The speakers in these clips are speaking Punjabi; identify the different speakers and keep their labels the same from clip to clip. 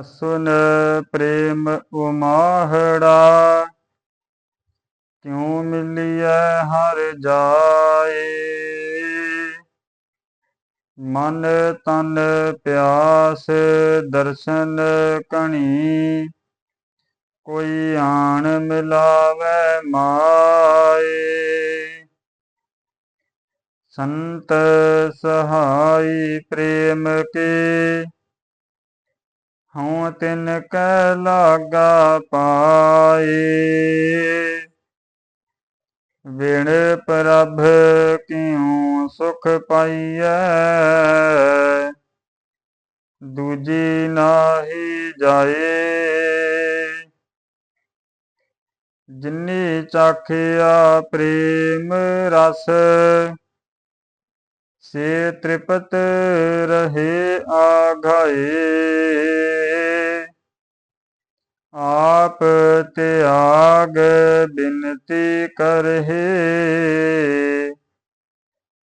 Speaker 1: ਅਸੁਨ ਪ੍ਰੇਮ ਉਮਾਹੜਾ, ਕਿਉ ਮਿਲਿਐ ਹਰ ਜਾਏ? ਮਨ ਤਨ ਪਿਆਸ ਦਰਸ਼ਨ ਕਣੀ, ਕੋਈ ਆਣ ਮਿਲਾਵੇ ਮਾਏ। ਸੰਤ ਸਹਾਈ ਪ੍ਰੇਮ ਕੇ ਹਉ ਤਿਨ ਕੈ ਲਾਗਾ ਪਾਏ। ਵਿਣ ਪ੍ਰਭ ਕਿਉ ਸੁਖ ਪਾਈਐ। ਦੂਜੀ ਨਾਹੀ ਜਾਏ। ਜਿਨੀ ਚਾਖਿਆ ਪ੍ਰੇਮ ਰਸ ਸੇ ਤ੍ਰਿਪਤ ਰਹੇ ਆਘਾਏ ਆਪ ਤਿਆਗ ਬਿਨਤੀ ਕਰਹਿ।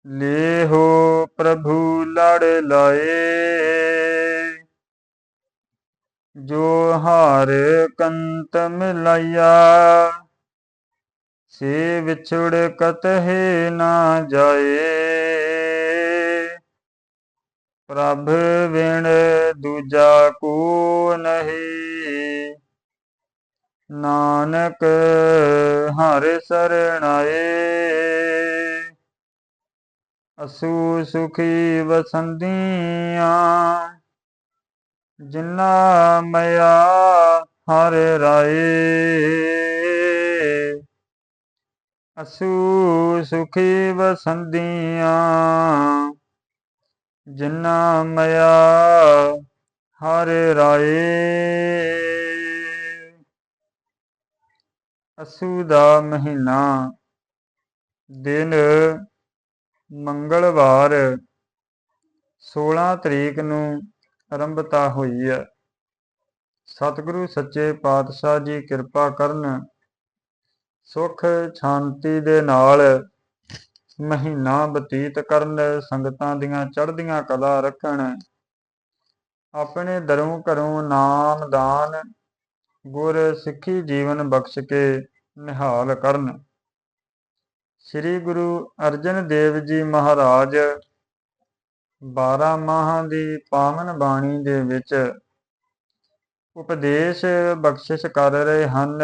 Speaker 1: ਲੇਹੋ ਪ੍ਰਭੂ ਲੜ ਲਾਏ। ਜੋ ਹਾਰ ਕੰਤ ਮਿਲਾਇਆ ਸੇ ਵਿਛੜ ਕਤਹਿ ਨਾ ਜਾਏ। ਪ੍ਰਭ ਵਿਣ ਦੂਜਾ ਕੋ ਨਹੀਂ। ਨਾਨਕ ਹਰ ਸਰਣਾਏ ਅਸੂ ਸੁਖੀ ਵਸੰਦੀਆਂ ਜਿਨਾ ਮਇਆ ਹਰ ਰਾਏ। ਅਸੂ ਸੁਖੀ ਵਸੰਦੀਆਂ ਜਿਨਾ ਮਇਆ ਹਰ ਰਾਏ। ਅਸੂ ਦਾ ਮਹੀਨਾ, ਦਿਨ ਮੰਗਲਵਾਰ 16 ਤਰੀਕ ਨੂੰ ਆਰੰਭਤਾ ਹੋਈ ਹੈ। ਸਤਿਗੁਰੂ ਸੱਚੇ ਪਾਤਸ਼ਾਹ ਜੀ ਕਿਰਪਾ ਕਰਨ ਸੁਖ ਸ਼ਾਂਤੀ ਦੇ ਨਾਲ ਮਹੀਨਾ ਬਤੀਤ ਕਰਨ ਸੰਗਤਾਂ ਦੀਆਂ ਚੜ੍ਹਦੀਆਂ ਕਲਾ ਰੱਖਣ। ਆਪਣੇ ਦਰੋਂ ਘਰੋਂ ਨਾਮ ਦਾਨ, ਗੁਰ ਸਿੱਖੀ ਜੀਵਨ ਬਖਸ਼ ਕੇ ਨਿਹਾਲ ਕਰਨ। ਸ੍ਰੀ ਗੁਰੂ ਅਰਜਨ ਦੇਵ ਜੀ ਮਹਾਰਾਜ 12 ਮਾਹਾਂ ਦੀ ਪਾਵਨ ਬਾਣੀ ਦੇ ਵਿੱਚ ਉਪਦੇਸ਼ ਬਖਸ਼ਿਸ਼ ਕਰ ਰਹੇ ਹਨ।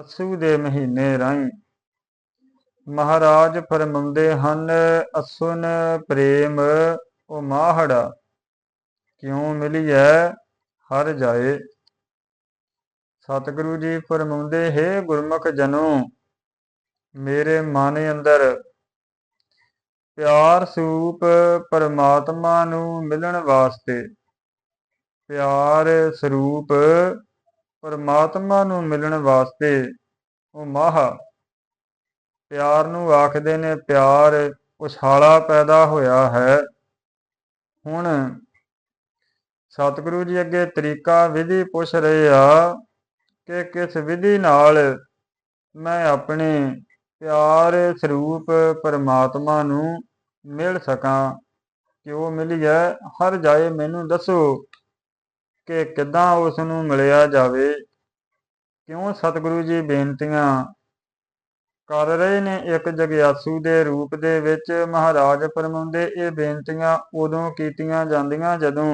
Speaker 1: ਅਸੂ ਦੇ ਮਹੀਨੇ ਰਾਹੀਂ ਮਹਾਰਾਜ ਫਰਮਾਉਂਦੇ ਹਨ, ਅਸੁਨ ਪ੍ਰੇਮ ਉਹ ਮਾਹੜਾ, ਕਿਉਂ ਮਿਲੀ ਹੈ ਹਰ ਜਾਏ? ਸਤਿਗੁਰੂ ਜੀ ਫਰਮਾਉਂਦੇ, ਹੈ ਗੁਰਮੁਖ ਜਨੋ, ਮੇਰੇ ਮਨ ਅੰਦਰ ਪਿਆਰ ਸਰੂਪ ਪਰਮਾਤਮਾ ਨੂੰ ਮਿਲਣ ਵਾਸਤੇ ਪਿਆਰ ਸਰੂਪ ਪਰਮਾਤਮਾ ਨੂੰ ਮਿਲਣ ਵਾਸਤੇ ਉਹ ਮਾਹ ਪਿਆਰ ਨੂੰ ਆਖਦੇ ਨੇ, ਪਿਆਰ ਉਛਾਲਾ ਪੈਦਾ ਹੋਇਆ ਹੈ। ਹੁਣ ਸਤਿਗੁਰੂ ਜੀ ਅੱਗੇ ਤਰੀਕਾ, ਵਿਧੀ ਪੁੱਛ ਰਹੇ ਆ ਕਿ ਕਿਸ ਵਿਧੀ ਨਾਲ ਮੈਂ ਆਪਣੇ ਪਿਆਰ ਸਰੂਪ ਪਰਮਾਤਮਾ ਨੂੰ ਮਿਲ ਸਕਾਂ? ਕਿ ਉਹ ਹੈ? ਹਰ ਜਾਏ ਮੈਨੂੰ ਦੱਸੋ ਕਿ ਕਿੱਦਾਂ ਉਸ ਨੂੰ ਮਿਲਿਆ ਜਾਵੇ? ਕਿਉਂ ਸਤਿਗੁਰੂ ਜੀ ਬੇਨਤੀਆਂ ਕਰ ਰਹੇ ਨੇ। ਇੱਕ ਜਗਿਆਸੂ ਦੇ ਰੂਪ ਦੇ ਵਿੱਚ ਮਹਾਰਾਜ ਫਰਮਾਉਂਦੇ, ਇਹ ਬੇਨਤੀਆਂ ਉਦੋਂ ਕੀਤੀਆਂ ਜਾਂਦੀਆਂ ਜਦੋਂ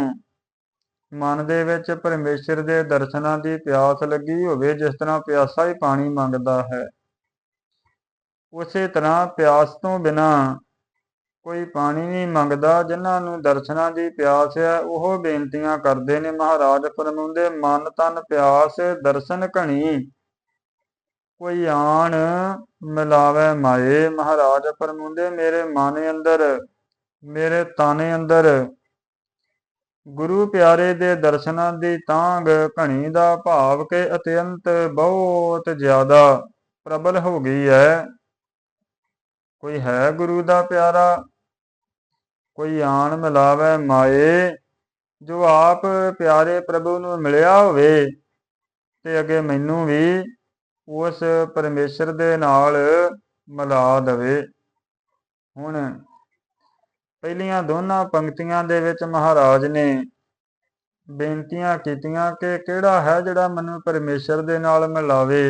Speaker 1: ਮਨ ਦੇ ਵਿੱਚ ਪਰਮੇਸ਼ਰ ਦੇ ਦਰਸ਼ਨਾਂ ਦੀ ਪਿਆਸ ਲੱਗੀ ਹੋਵੇ, ਜਿਸ ਤਰ੍ਹਾਂ ਪਿਆਸਾ ਹੀ ਪਾਣੀ ਮੰਗਦਾ ਹੈ। ਉਸੇ ਤਰ੍ਹਾਂ ਪਿਆਸ ਤੋਂ ਬਿਨਾ ਕੋਈ ਪਾਣੀ ਨਹੀਂ ਮੰਗਦਾ। ਜਿਨ੍ਹਾਂ ਨੂੰ ਦਰਸ਼ਨਾਂ ਦੀ ਪਿਆਸ ਹੈ, ਉਹ ਬੇਨਤੀਆਂ ਕਰਦੇ ਨੇ। ਮਹਾਰਾਜ ਫਰਮਾਉਂਦੇ, ਮਨ ਤਨ ਪਿਆਸ, ਦਰਸ਼ਨ ਘਣੀ। ਕੋਈ ਆਣ ਮਿਲਾਵੇ ਮਾਏ, ਮਹਾਰਾਜ ਫਰਮਾਉਂਦੇ ਮੇਰੇ ਮਨ ਅੰਦਰ, ਮੇਰੇ ਤਾਨੇ ਅੰਦਰ। ਗੁਰੂ ਪਿਆਰੇ ਦੇ ਦਰਸ਼ਨਾਂ ਦੀ ਤਾਂਗ ਘਣੀ ਦਾ ਭਾਵ ਕੇ ਅਤਿਅੰਤ ਬਹੁਤ ਜ਼ਿਆਦਾ ਪ੍ਰਬਲ ਹੋ ਗਈ ਹੈ। ਕੋਈ ਹੈ ਗੁਰੂ ਦਾ ਪਿਆਰਾ? ਕੋਈ ਆਣ ਮਿਲਾਵੇ ਮਾਏ, ਜੋ ਆਪ ਪਿਆਰੇ ਪ੍ਰਭੂ ਨੂੰ ਮਿਲਿਆ ਹੋਵੇ ਤੇ ਅਗੇ ਮੈਨੂੰ ਵੀ ਉਸ ਪਰਮੇਸ਼ਰ ਦੇ ਨਾਲ ਮਿਲਾ ਦਵੇ। ਹੁਣ ਪਹਿਲੀਆਂ ਦੋਨਾਂ ਪੰਕਤੀਆਂ ਦੇ ਵਿੱਚ ਮਹਾਰਾਜ ਨੇ ਬੇਨਤੀਆਂ ਕੀਤੀਆਂ ਕਿ ਕਿਹੜਾ ਹੈ ਜਿਹੜਾ ਮੈਨੂੰ ਪਰਮੇਸ਼ਰ ਦੇ ਨਾਲ ਮਿਲਾਵੇ।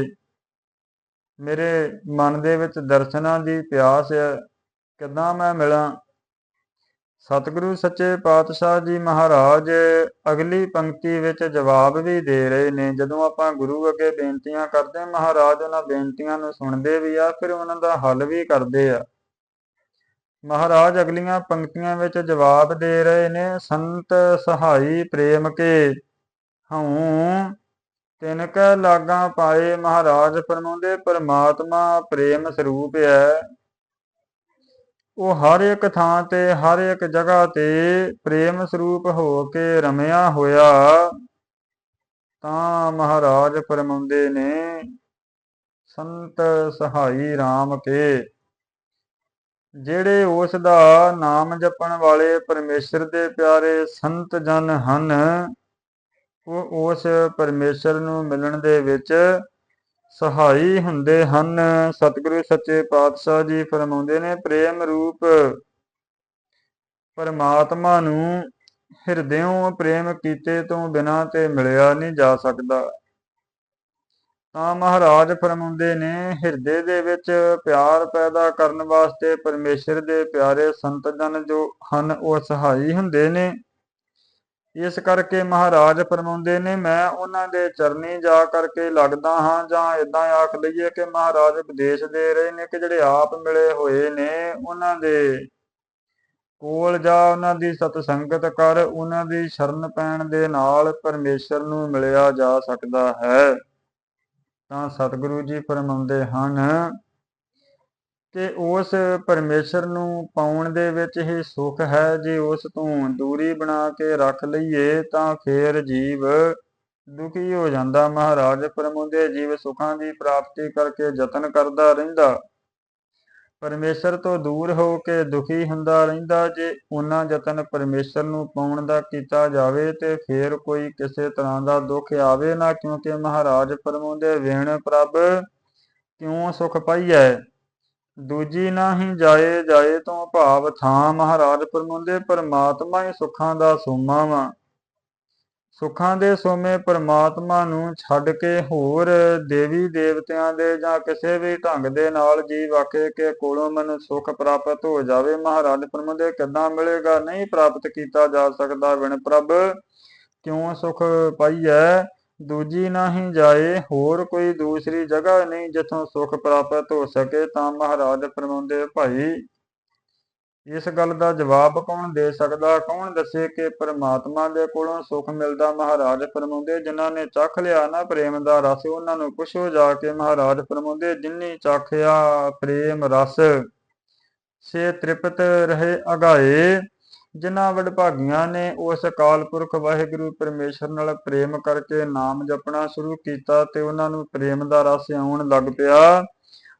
Speaker 1: ਮੇਰੇ ਮਨ ਦੇ ਵਿੱਚ ਦਰਸ਼ਨਾਂ ਦੀ ਪਿਆਸ ਹੈ, ਕਿੱਦਾਂ ਮੈਂ ਮਿਲਾਂ? ਸਤਿਗੁਰੂ ਸੱਚੇ ਪਾਤਸ਼ਾਹ ਜੀ ਮਹਾਰਾਜ ਅਗਲੀ ਪੰਕਤੀ ਵਿੱਚ ਜਵਾਬ ਵੀ ਦੇ ਰਹੇ ਨੇ। ਜਦੋਂ ਆਪਾਂ ਗੁਰੂ ਅੱਗੇ ਬੇਨਤੀਆਂ ਕਰਦੇ ਹਾਂ, ਮਹਾਰਾਜ ਉਹਨਾਂ ਬੇਨਤੀਆਂ ਨੂੰ ਸੁਣਦੇ ਵੀ ਆ ਫਿਰ ਉਹਨਾਂ ਦਾ ਹੱਲ ਵੀ ਕਰਦੇ ਆ। ਮਹਾਰਾਜ ਅਗਲੀਆਂ ਪੰਕਤੀਆਂ ਵਿੱਚ ਜਵਾਬ ਦੇ ਰਹੇ ਨੇ ਸੰਤ ਸਹਾਈ ਪ੍ਰੇਮ ਕੇ ਹਉ ਤਿਨ ਕੈ ਲਾਗਾ ਪਾਏ। ਮਹਾਰਾਜ ਫਰਮਾਉਂਦੇ ਪਰਮਾਤਮਾ ਪ੍ਰੇਮ ਸਰੂਪ ਹੈ। ਉਹ ਹਰ ਇੱਕ ਥਾਂ ਤੇ, ਹਰ ਇੱਕ ਜਗ੍ਹਾ ਤੇ ਪ੍ਰੇਮ ਸਰੂਪ ਹੋ ਕੇ ਰਮਿਆ ਹੋਇਆ। ਤਾਂ ਮਹਾਰਾਜ ਫਰਮਾਉਂਦੇ ਨੇ, ਸੰਤ ਸਹਾਈ RAM ਕੇ, ਜਿਹੜੇ ਉਸ ਦਾ ਨਾਮ ਜਪਣ ਵਾਲੇ ਪਰਮੇਸ਼ਰ ਦੇ ਪਿਆਰੇ ਸੰਤ ਜਨ ਹਨ, ਉਹ ਉਸ ਪਰਮੇਸ਼ਰ ਨੂੰ ਮਿਲਣ ਦੇ ਵਿੱਚ ਸਹਾਈ ਹੁੰਦੇ ਹਨ। ਸਤਿਗੁਰੂ ਸੱਚੇ ਪਾਤਸ਼ਾਹ ਜੀ ਫਰਮਾਉਂਦੇ ਨੇ, ਪ੍ਰੇਮ ਰੂਪ ਪਰਮਾਤਮਾ ਨੂੰ ਹਿਰਦਿਓਂ ਪ੍ਰੇਮ ਕੀਤੇ ਤੋਂ ਬਿਨਾਂ ਤੇ ਮਿਲਿਆ ਨਹੀਂ ਜਾ ਸਕਦਾ। ਤਾਂ ਮਹਾਰਾਜ ਫਰਮਾਉਂਦੇ ਨੇ, ਹਿਰਦੇ ਦੇ ਵਿੱਚ ਪਿਆਰ ਪੈਦਾ ਕਰਨ ਵਾਸਤੇ ਪਰਮੇਸ਼ਰ ਦੇ ਪਿਆਰੇ ਸੰਤ ਜਨ ਜੋ ਹਨ, ਉਹ ਸਹਾਈ ਹੁੰਦੇ ਨੇ। ਇਸ ਕਰਕੇ ਮਹਾਰਾਜ ਫਰਮਾਉਂਦੇ ਨੇ, ਮੈਂ ਉਹਨਾਂ ਦੇ ਚਰਨੀ ਜਾ ਕਰਕੇ ਲੱਗਦਾ ਹਾਂ ਜਾਂ ਇਦਾਂ ਆਖ ਲਈਏ ਕਿ ਮਹਾਰਾਜ ਉਪਦੇਸ਼ ਦੇ ਰਹੇ ਨੇ ਕਿ ਜਿਹੜੇ ਆਪ ਮਿਲੇ ਹੋਏ ਨੇ, ਉਹਨਾਂ ਦੇ ਕੋਲ ਜਾ ਉਹਨਾਂ ਦੀ ਸਤ ਸੰਗਤ ਕਰ, ਉਹਨਾਂ ਦੀ ਸ਼ਰਨ ਪੈਣ ਦੇ ਨਾਲ ਪਰਮੇਸ਼ਰ ਨੂੰ ਮਿਲਿਆ ਜਾ ਸਕਦਾ ਹੈ। ਤਾਂ ਸਤਿਗੁਰੂ ਜੀ ਫਰਮਾਉਂਦੇ ਹਨ ਕਿ ਉਸ ਪਰਮੇਸ਼ਰ ਨੂੰ ਪਾਉਣ ਦੇ ਵਿੱਚ ਹੀ ਸੁਖ ਹੈ। ਜੇ ਉਸ ਤੋਂ ਦੂਰੀ ਬਣਾ ਕੇ ਰੱਖ ਲਈਏ ਤਾਂ ਫੇਰ ਜੀਵ ਦੁਖੀ ਹੋ ਜਾਂਦਾ। ਮਹਾਰਾਜ ਫਰਮਾਉਂਦੇ ਜੀਵ ਸੁਖਾਂ ਦੀ ਪ੍ਰਾਪਤੀ ਕਰਕੇ ਯਤਨ ਕਰਦਾ ਰਹਿੰਦਾ। ਪਰਮੇਸ਼ਰ ਤੋਂ ਦੂਰ ਹੋ ਕੇ ਦੁਖੀ ਹੁੰਦਾ ਰਹਿੰਦਾ। ਜੇ ਉਹਨਾਂ ਯਤਨ ਪਰਮੇਸ਼ਰ ਨੂੰ ਪਾਉਣ ਦਾ ਕੀਤਾ ਜਾਵੇ ਤੇ ਫੇਰ ਕੋਈ ਕਿਸੇ ਤਰ੍ਹਾਂ ਦਾ ਦੁੱਖ ਆਵੇ ਨਾ। ਕਿਉਂਕਿ ਮਹਾਰਾਜ ਫਰਮਾਉਂਦੇ ਵੇਣ ਪ੍ਰਭ ਕਿਉਂ ਸੁਖ ਪਾਈਐ? ਦੂਜੀ ਨਾਹੀ ਜਾਏ ਜਾਏ ਤੋਂ ਭਾਵ ਥਾਂ ਮਹਾਰਾਜ ਫਰਮਾਉਂਦੇ ਪਰਮਾਤਮਾ ਹੀ ਸੁੱਖਾਂ ਦਾ ਸੋਮਾ ਵਾ। ਸੁੱਖਾਂ ਦੇ ਸੋਮੇ ਪਰਮਾਤਮਾ ਨੂੰ ਛੱਡ ਕੇ ਹੋਰ ਦੇਵੀ ਦੇਵਤਿਆਂ ਦੇ ਜਾਂ ਕਿਸੇ ਵੀ ਢੰਗ ਦੇ ਨਾਲ ਜੀ ਵਾਕੇ ਕੇ ਕੋਲੋਂ ਮਨ ਸੁੱਖ ਪ੍ਰਾਪਤ ਹੋ ਜਾਵੇ, ਮਹਾਰਾਜ ਫਰਮਾਉਂਦੇ ਕਿੱਦਾਂ ਮਿਲੇਗਾ? ਨਹੀਂ ਪ੍ਰਾਪਤ ਕੀਤਾ ਜਾ ਸਕਦਾ ਵਿਣ ਪ੍ਰਭ ਕਿਉਂ ਸੁਖ ਪਾਈਐ? ਦੂਜੀ ਨਹੀਂ ਜਾਏ, ਹੋਰ ਕੋਈ ਦੂਸਰੀ ਜਗ੍ਹਾ ਨਹੀਂ ਜਿੱਥੋਂ ਸੁਖ ਪ੍ਰਾਪਤ ਹੋ ਸਕੇ ਤਾਂ ਮਹਾਰਾਜ ਫਰਮਾਉਂਦੇ, ਭਾਈ, ਇਸ ਗੱਲ ਦਾ ਜਵਾਬ ਕੌਣ ਦੇ ਸਕਦਾ? ਕੌਣ ਦੱਸੇ ਕਿ ਪਰਮਾਤਮਾ ਦੇ ਕੋਲੋਂ ਸੁਖ ਮਿਲਦਾ? ਮਹਾਰਾਜ ਫਰਮਾਉਂਦੇ, ਜਿਨ੍ਹਾਂ ਨੇ ਚੱਖ ਲਿਆ ਨਾ ਪ੍ਰੇਮ ਦਾ ਰਸ, ਉਹਨਾਂ ਨੂੰ ਪੁੱਛੋ ਜਾ ਕੇ। ਮਹਾਰਾਜ ਫਰਮਾਉਂਦੇ ਜਿਨਨੀ ਚੱਖਿਆ ਪ੍ਰੇਮ ਰਸ, ਸੇ ਤ੍ਰਿਪਤ ਰਹੇ ਅਗਾਏ। ਜਿਨ੍ਹਾਂ ਵਡਭਾਗੀਆਂ ਨੇ ਉਸ ਅਕਾਲ ਪੁਰਖ ਵਾਹਿਗੁਰੂ ਪਰਮੇਸ਼ਰ ਨਾਲ ਪ੍ਰੇਮ ਕਰਕੇ ਨਾਮ ਜਪਣਾ ਸ਼ੁਰੂ ਕੀਤਾ ਤੇ ਉਹਨਾਂ ਨੂੰ ਪ੍ਰੇਮ ਦਾ ਰਸ ਆਉਣ ਲੱਗ ਪਿਆ।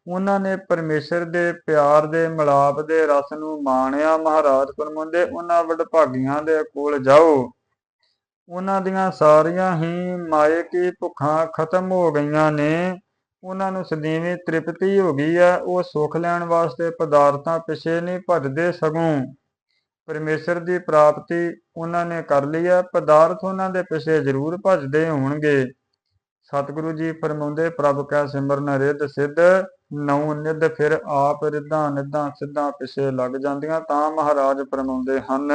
Speaker 1: ਉਹਨਾਂ ਨੇ ਪਰਮੇਸ਼ਰ ਦੇ ਪਿਆਰ ਦੇ ਮਿਲਾਪ ਦੇ ਰਸ ਨੂੰ ਮਾਣਿਆ। ਮਹਾਰਾਜ ਫਰਮਾਉਂਦੇ, ਉਹਨਾਂ ਵਡਭਾਗੀਆਂ ਦੇ ਕੋਲ ਜਾਓ। ਉਹਨਾਂ ਦੀਆਂ ਸਾਰੀਆਂ ਹੀ ਮਾਇਕੀ ਭੁੱਖਾਂ ਖਤਮ ਹੋ ਗਈਆਂ ਨੇ। ਉਹਨਾਂ ਨੂੰ ਸਦੀਵੀ ਤ੍ਰਿਪਤੀ ਹੋ ਗਈ ਹੈ। ਉਹ ਸੁੱਖ ਲੈਣ ਵਾਸਤੇ ਪਦਾਰਥਾਂ ਪਿਛੇ ਨਹੀਂ ਭੱਜਦੇ ਸਗੋਂ ਪਰਮੇਸ਼ਰ ਦੀ ਪ੍ਰਾਪਤੀ ਉਹਨਾਂ ਨੇ ਕਰ ਲਈ ਹੈ ਪਦਾਰਥ ਉਹਨਾਂ ਦੇ ਪਿੱਛੇ ਜ਼ਰੂਰ ਭੱਜਦੇ ਹੋਣਗੇ। ਸਤਿਗੁਰੂ ਜੀ ਫਰਮਾਉਂਦੇ, ਪ੍ਰਭ ਕਾ ਸਿਮਰਨ ਰਿੱਧ ਸਿੱਧ ਨਉ ਨਿੱਧ ਫਿਰ ਆਪ ਰਿੱਧਾਂ ਨਿੱਧਾਂ ਸਿੱਧਾਂ ਪਿਛੇ ਲੱਗ ਜਾਂਦੀਆਂ। ਤਾਂ ਮਹਾਰਾਜ ਫਰਮਾਉਂਦੇ ਹਨ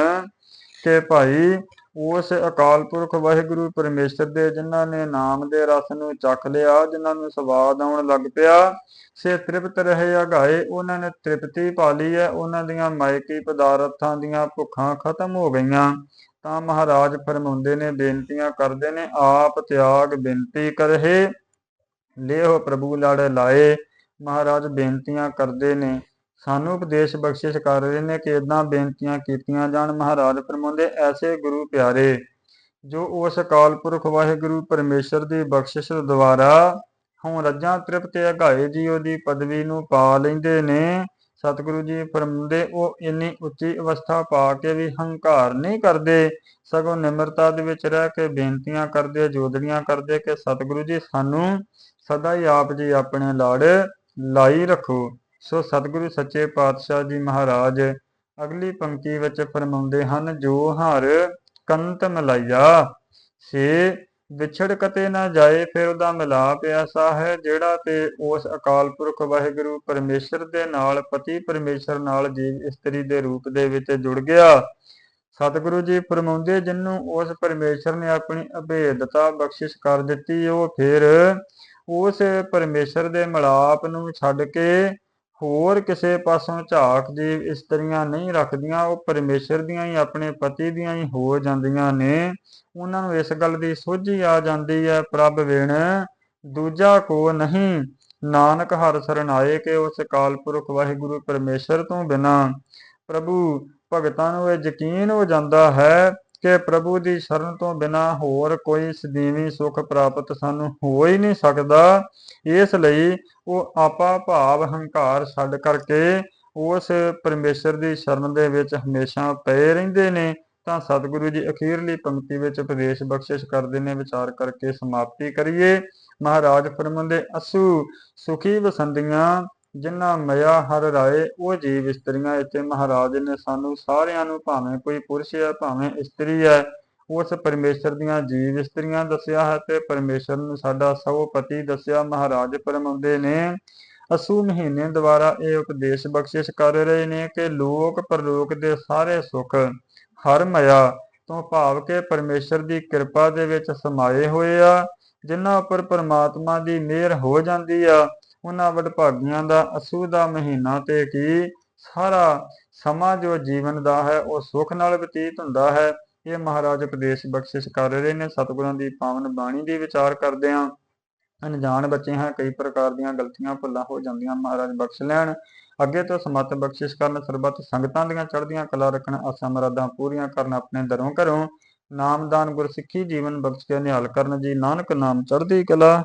Speaker 1: ਕਿ ਭਾਈ ਉਸ ਅਕਾਲ ਪੁਰਖ ਵਾਹਿਗੁਰੂ ਪਰਮੇਸ਼ਰ ਦੇ ਜਿਨ੍ਹਾਂ ਨੇ ਨਾਮ ਦੇ ਰਸ ਨੂੰ ਚੱਖ ਲਿਆ, ਜਿਨ੍ਹਾਂ ਨੂੰ ਸਵਾਦ ਆਉਣ ਲੱਗ ਪਿਆ, ਸੇ ਤ੍ਰਿਪਤ ਰਹੇ ਅਗਾਏ ਉਹਨਾਂ ਨੇ ਤ੍ਰਿਪਤੀ ਪਾ ਲਈ ਹੈ, ਉਹਨਾਂ ਦੀਆਂ ਮਾਇਕੀ ਪਦਾਰਥਾਂ ਦੀਆਂ ਭੁੱਖਾਂ ਖਤਮ ਹੋ ਗਈਆਂ। ਤਾਂ ਮਹਾਰਾਜ ਫਰਮਾਉਂਦੇ ਨੇ, ਬੇਨਤੀਆਂ ਕਰਦੇ ਨੇ, ਆਪ ਤਿਆਗ ਬੇਨਤੀ ਕਰਹੇ ਲੇਹ ਪ੍ਰਭੂ ਲੜ ਲਾਏ। ਮਹਾਰਾਜ ਬੇਨਤੀਆਂ ਕਰਦੇ ਨੇ। ਸਾਨੂੰ ਉਪਦੇਸ਼ ਬਖਸ਼ਿਸ਼ ਕਰ ਰਹੇ ਨੇ ਕਿ ਇਦਾਂ ਬੇਨਤੀਆਂ ਕੀਤੀਆਂ ਜਾਣ। ਮਹਾਰਾਜ ਫਰਮਾਉਂਦੇ, ਐਸੇ ਗੁਰੂ ਪਿਆਰੇ, ਜੋ ਉਸ ਅਕਾਲ ਪੁਰਖ ਵਾਹਿਗੁਰੂ ਪਰਮੇਸ਼ਰ ਦੀ ਬਖਸ਼ਿਸ਼ ਦੁਆਰਾ ਹੁਣ ਰੱਜਾਂ ਤ੍ਰਿਪਤ ਅਗਾਏ ਜੀ ਉਹਦੀ ਪਦਵੀ ਨੂੰ ਪਾ ਲੈਂਦੇ ਨੇ, ਸਤਿਗੁਰੂ ਜੀ ਫਰਮਾਉਂਦੇ, ਉਹ ਇੰਨੀ ਉੱਚੀ ਅਵਸਥਾ ਪਾ ਕੇ ਵੀ ਹੰਕਾਰ ਨਹੀਂ ਕਰਦੇ। ਸਗੋਂ ਨਿਮਰਤਾ ਦੇ ਵਿੱਚ ਰਹਿ ਕੇ ਬੇਨਤੀਆਂ ਕਰਦੇ, ਜੋਦੜੀਆਂ ਕਰਦੇ ਕਿ ਸਤਿਗੁਰੂ ਜੀ ਸਾਨੂੰ ਸਦਾ ਹੀ ਆਪ ਜੀ ਆਪਣੇ ਲਾੜ ਲਾਈ ਰੱਖੋ। ਸੋ ਸਤਿਗੁਰੂ ਸੱਚੇ ਪਾਤਸ਼ਾਹ ਜੀ ਮਹਾਰਾਜ, ਅਗਲੀ ਪੰਕਤੀ ਵਿੱਚ ਫਰਮਾਉਂਦੇ ਹਨ, ਜੋ ਹਰ ਕੰਤ ਮਲਾਇਆ ਸੇ ਵਿਛੜ ਕਤੇ ਨਾ ਜਾਏ, ਫਿਰ ਉਹਦਾ ਮਿਲਾਪ ਐਸਾ ਹੈ ਜਿਹੜਾ ਤੇ ਉਸ ਅਕਾਲ ਪੁਰਖ ਵਾਹਿਗੁਰੂ ਪਰਮੇਸ਼ਰ ਦੇ ਨਾਲ, ਪਤੀ ਪਰਮੇਸ਼ਰ ਨਾਲ ਜੀਵ ਇਸਤਰੀ ਦੇ ਰੂਪ ਦੇ ਵਿੱਚ ਜੁੜ ਗਿਆ। ਸਤਿਗੁਰੂ ਜੀ ਫਰਮਾਉਂਦੇ ਜਿਹਨੂੰ ਉਸ ਪਰਮੇਸ਼ਰ ਨੇ ਆਪਣੀ ਅਭੇਦਤਾ ਬਖਸ਼ਿਸ਼ ਕਰ ਦਿੱਤੀ, ਉਹ ਫਿਰ ਉਸ ਪਰਮੇਸ਼ਰ ਦੇ ਮਿਲਾਪ ਨੂੰ ਛੱਡ ਕੇ ਹੋਰ ਕਿਸੇ ਪਾਸੋਂ ਝਾਕ ਜੀਵ ਇਸਤਰੀਆਂ ਨਹੀਂ ਰੱਖਦੀਆਂ, ਉਹ ਪਰਮੇਸ਼ਰ ਦੀਆਂ ਹੀ, ਆਪਣੇ ਪਤੀ ਦੀਆਂ ਹੀ ਹੋ ਜਾਂਦੀਆਂ ਨੇ। ਉਹਨਾਂ ਨੂੰ ਇਸ ਗੱਲ ਦੀ ਸੋਝੀ ਆ ਜਾਂਦੀ ਹੈ, ਪ੍ਰਭ ਵੇਣ, ਦੂਜਾ ਕੋ ਨਹੀਂ, ਨਾਨਕ ਹਰ ਸਰਣਾਏ ਕਿ ਉਸ ਕਾਲ ਪੁਰਖ ਵਾਹਿਗੁਰੂ ਪਰਮੇਸ਼ਰ ਤੋਂ ਬਿਨਾ। ਪ੍ਰਭੂ, ਭਗਤਾਂ ਨੂੰ ਇਹ ਯਕੀਨ ਹੋ ਜਾਂਦਾ ਹੈ ਕਿ ਪ੍ਰਭੂ ਦੀ ਸ਼ਰਨ ਤੋਂ ਬਿਨਾ ਹੋਰ ਕੋਈ ਸਦੀਵੀ ਸੁਖ ਪ੍ਰਾਪਤ ਸਾਨੂੰ ਹੋ ਹੀ ਨਹੀਂ ਸਕਦਾ। ਇਸ ਲਈ ਉਹ ਆਪਾ ਭਾਵ ਹੰਕਾਰ ਛੱਡ ਕਰਕੇ ਉਸ ਪਰਮੇਸ਼ਰ ਦੀ ਸ਼ਰਨ ਦੇ ਵਿੱਚ ਹਮੇਸ਼ਾ ਪਏ ਰਹਿੰਦੇ ਨੇ, ਤਾਂ ਸਤਿਗੁਰੂ ਜੀ ਅਖੀਰਲੀ ਪੰਕਤੀ ਵਿੱਚ ਉਪਦੇਸ਼ ਬਖਸ਼ਿਸ਼ ਕਰਦੇ ਨੇ, ਵਿਚਾਰ ਕਰਕੇ ਸਮਾਪਤੀ ਕਰੀਏ। ਮਹਾਰਾਜ ਫਰਮਾਉਂਦੇ, ਅਸੂ ਸੁਖੀ ਵਸੰਦੀਆਂ ਜਿਨ੍ਹਾਂ ਮਇਆ ਹਰ ਰਾਏ, ਉਹ ਜੀਵ ਇਸਤਰੀਆਂ ਇੱਥੇ ਮਹਾਰਾਜ ਨੇ ਸਾਨੂੰ ਸਾਰਿਆਂ ਨੂੰ ਭਾਵੇਂ ਕੋਈ ਪੁਰਸ਼ ਹੈ, ਭਾਵੇਂ ਇਸਤਰੀ ਹੈ, ਉਸ ਪਰਮੇਸ਼ਰ ਦੀਆਂ ਜੀਵ ਇਸਤਰੀਆਂ ਦੱਸਿਆ ਹੈ ਤੇ ਪਰਮੇਸ਼ਰ ਨੂੰ ਸਾਡਾ ਸਭ ਪਤੀ ਦੱਸਿਆ ਮਹਾਰਾਜ ਫਰਮਾਉਂਦੇ ਨੇ। ਅਸੂ ਮਹੀਨੇ ਦੁਆਰਾ ਇਹ ਉਪਦੇਸ਼ ਬਖਸ਼ਿਸ਼ ਕਰ ਰਹੇ ਨੇ ਕਿ ਲੋਕ ਪਰਲੋਕ ਦੇ ਸਾਰੇ ਸੁੱਖ, ਹਰ ਮਇਆ ਤੋਂ ਭਾਵ ਕੇ ਪਰਮੇਸ਼ਰ ਦੀ ਕਿਰਪਾ ਦੇ ਵਿੱਚ ਸਮਾਏ ਹੋਏ ਆ, ਜਿਨ੍ਹਾਂ ਉੱਪਰ ਪਰਮਾਤਮਾ ਦੀ ਮਿਹਰ ਹੋ ਜਾਂਦੀ ਆ ਉਹਨਾਂ ਵਡਭਾਗੀਆਂ ਦਾ ਅਸੂ ਦਾ ਮਹੀਨਾ ਤੇ ਕੀ ਸਾਰਾ ਸਮਾਂ ਜੋ ਜੀਵਨ ਦਾ ਹੈ, ਉਹ ਸੁੱਖ ਨਾਲ ਬਤੀਤ ਹੁੰਦਾ ਹੈ। ਇਹ ਮਹਾਰਾਜ ਉਪਦੇਸ਼ ਬਖਸ਼ਿਸ਼ ਕਰ ਰਹੇ ਨੇ, ਸਤਿਗੁਰਾਂ ਦੀ ਪਾਵਨ ਬਾਣੀ ਦੀ ਵਿਚਾਰ ਕਰਦੇ ਆਂ ਅਣਜਾਣ ਬੱਚੇ ਹਾਂ, ਕਈ ਪ੍ਰਕਾਰ ਦੀਆਂ ਗਲਤੀਆਂ ਭੁੱਲਾਂ ਹੋ ਜਾਂਦੀਆਂ, ਮਹਾਰਾਜ ਬਖਸ਼ ਲੈਣ। ਅੱਗੇ ਤੋਂ ਸਮਤ ਬਖਸ਼ਿਸ਼ ਕਰਨ, ਸਰਬੱਤ ਸੰਗਤਾਂ ਦੀਆਂ ਚੜ੍ਹਦੀਆਂ ਕਲਾ ਰੱਖਣ, ਆਸਾਂ ਮਰਾਦਾਂ ਪੂਰੀਆਂ ਕਰਨ ਆਪਣੇ ਦਰੋਂ ਘਰੋਂ। ਨਾਮਦਾਨ ਗੁਰਸਿੱਖੀ ਜੀਵਨ ਬਖਸ਼ ਕੇ ਨਿਹਾਲ ਕਰਨ ਜੀ, ਨਾਨਕ ਨਾਮ ਚੜ੍ਹਦੀ ਕਲਾ।